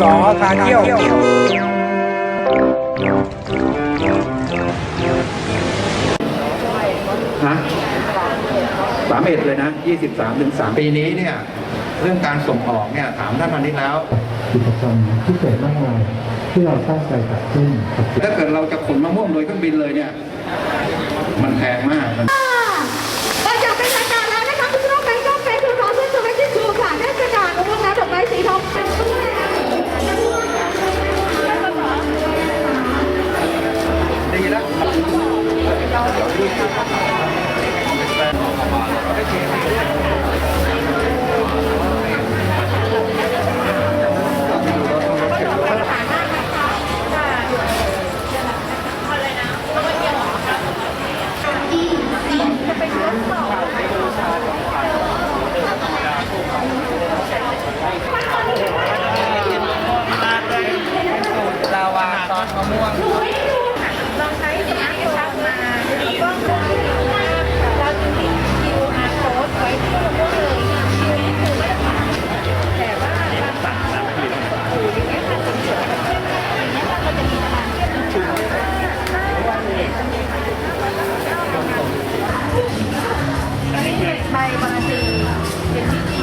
หรอทางเที่ยวฮะสามเอ็ดเลยนะยี่สิบสามถึงสามปีนี้เนี่ย เรื่องการส่งออกเนี่ยถามท่านพาณิชย์แล้วกิจกรรมพิเศษมากมายที่เราตั้งใจจัดขึ้นครับถ้าเกิดเราจะขนมะม่วงโดยเครื่องบินเลยเนี่ย มันแพงมาก ม่วงลองใช้สมาร์ทโฟนมาแล้วก็เราจริง QR code ไว้ที่มะม่วงเลยคิวนี่คืมาตรฐานแต่ว่าบางฝั่งเราถืออย่างเงี้ยค่ะจะกิดแบบเช่อางเระมันจะมีตาางอนนี้เใบบาราจีเที่เกี